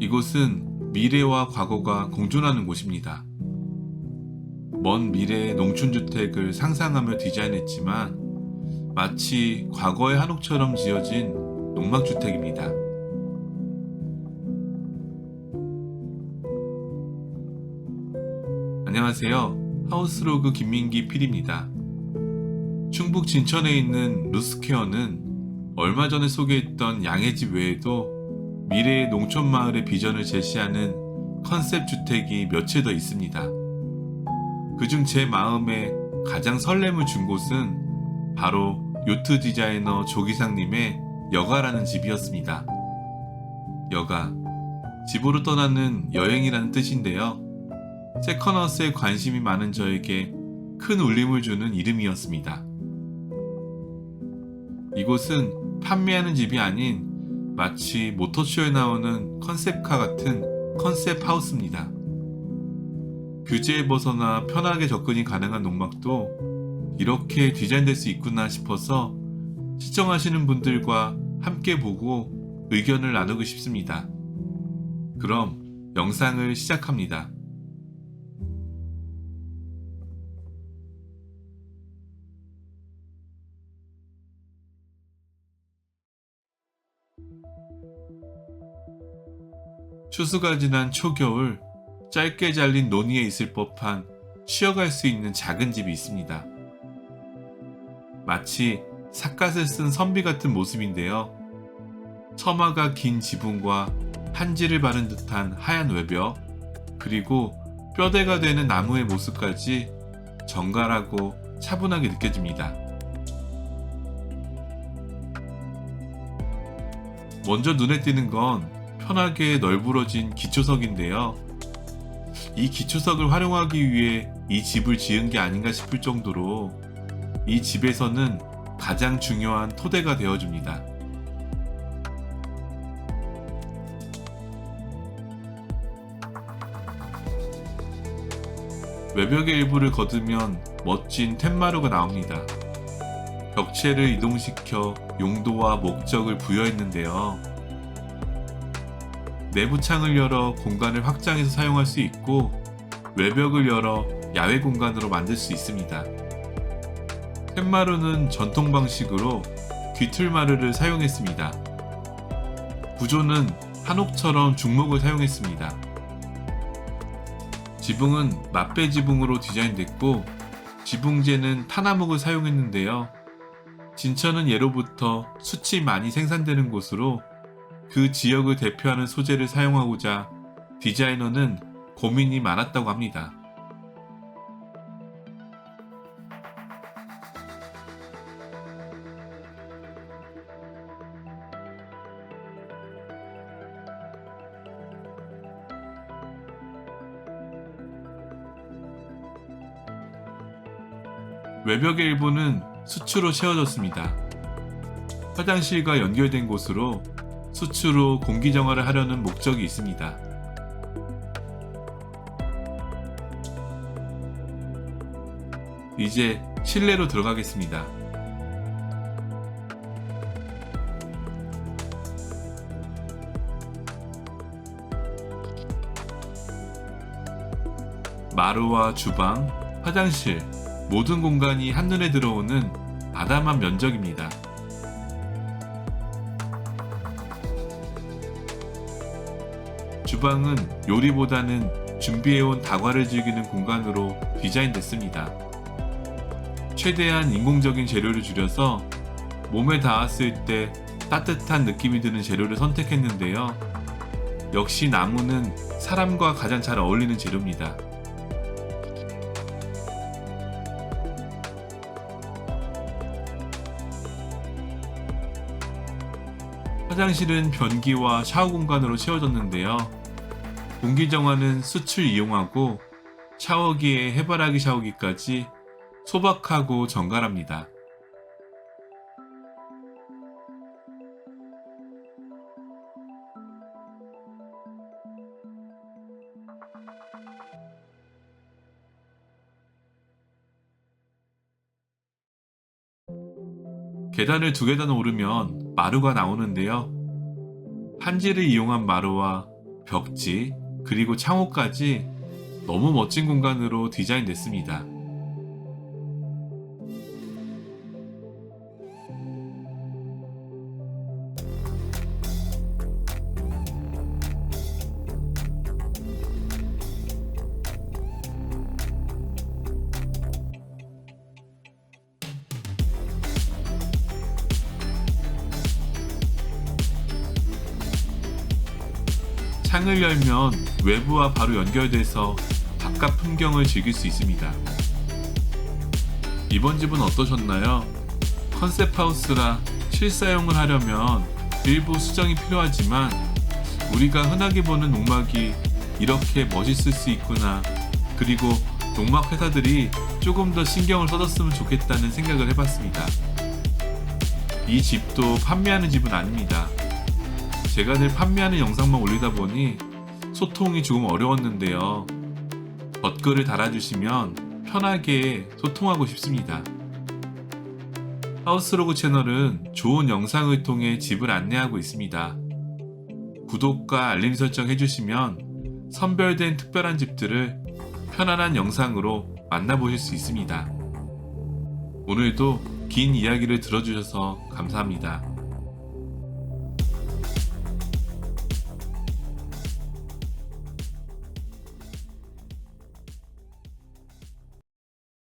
이곳은 미래와 과거가 공존하는 곳입니다. 먼 미래의 농촌주택을 상상하며 디자인했지만 마치 과거의 한옥처럼 지어진 농막주택입니다. 안녕하세요. 하우스로그 김민기 PD입니다. 충북 진천에 있는 루스케어는 얼마 전에 소개했던 양의 집 외에도 미래의 농촌 마을의 비전을 제시하는 컨셉 주택이 며칠 더 있습니다. 그중 제 마음에 가장 설렘을 준 곳은 바로 요트 디자이너 조기상님의 여가라는 집이었습니다. 여가. 집으로 떠나는 여행이라는 뜻인데요. 세컨하우스에 관심이 많은 저에게 큰 울림을 주는 이름이었습니다. 이곳은 판매하는 집이 아닌 마치 모터쇼에 나오는 컨셉카 같은 컨셉 하우스입니다. 규제에 벗어나 편하게 접근이 가능한 농막도 이렇게 디자인될 수 있구나 싶어서 시청하시는 분들과 함께 보고 의견을 나누고 싶습니다. 그럼 영상을 시작합니다. 추수가 지난 초겨울 짧게 잘린 논이에 있을 법한 쉬어갈 수 있는 작은 집이 있습니다. 마치 삿갓을 쓴 선비 같은 모습인데요. 처마가 긴 지붕과 한지를 바른 듯한 하얀 외벽, 그리고 뼈대가 되는 나무의 모습까지 정갈하고 차분하게 느껴집니다. 먼저 눈에 띄는 건 편하게 널브러진 기초석인데요. 이 기초석을 활용하기 위해 이 집을 지은 게 아닌가 싶을 정도로 이 집에서는 가장 중요한 토대가 되어줍니다. 외벽의 일부를 거두면 멋진 텐마루가 나옵니다. 벽체를 이동시켜 용도와 목적을 부여했는데요. 내부 창을 열어 공간을 확장해서 사용할 수 있고 외벽을 열어 야외 공간으로 만들 수 있습니다. 팻마루는 전통 방식으로 귀틀마루를 사용했습니다. 구조는 한옥처럼 중목을 사용했습니다. 지붕은 맞배 지붕으로 디자인됐고 지붕재는 타나목을 사용했는데요. 진천은 예로부터 숯이 많이 생산되는 곳으로 그 지역을 대표하는 소재를 사용하고자 디자이너는 고민이 많았다고 합니다. 외벽의 일부는 수추로 채워졌습니다. 화장실과 연결된 곳으로 수추로 공기 정화를 하려는 목적이 있습니다. 이제 실내로 들어가겠습니다. 마루와 주방, 화장실, 모든 공간이 한눈에 들어오는 아담한 면적입니다. 주방은 요리보다는 준비해온 다과를 즐기는 공간으로 디자인됐습니다. 최대한 인공적인 재료를 줄여서 몸에 닿았을 때 따뜻한 느낌이 드는 재료를 선택했는데요. 역시 나무는 사람과 가장 잘 어울리는 재료입니다. 화장실은 변기와 샤워 공간으로 채워졌는데요. 공기 정화는 수출 이용하고 샤워기에 해바라기 샤워기까지 소박하고 정갈합니다. 계단을 두 계단 오르면 마루가 나오는데요. 한지를 이용한 마루와 벽지, 그리고 창호까지 너무 멋진 공간으로 디자인됐습니다. 창을 열면 외부와 바로 연결돼서 바깥 풍경을 즐길 수 있습니다. 이번 집은 어떠셨나요? 컨셉 하우스라 실사용을 하려면 일부 수정이 필요하지만 우리가 흔하게 보는 농막이 이렇게 멋있을 수 있구나. 그리고 농막 회사들이 조금 더 신경을 써줬으면 좋겠다는 생각을 해봤습니다. 이 집도 판매하는 집은 아닙니다. 제가 늘 판매하는 영상만 올리다 보니 소통이 조금 어려웠는데요. 댓글을 달아주시면 편하게 소통하고 싶습니다. 하우스로그 채널은 좋은 영상을 통해 집을 안내하고 있습니다. 구독과 알림 설정 해주시면 선별된 특별한 집들을 편안한 영상으로 만나보실 수 있습니다. 오늘도 긴 이야기를 들어주셔서 감사합니다.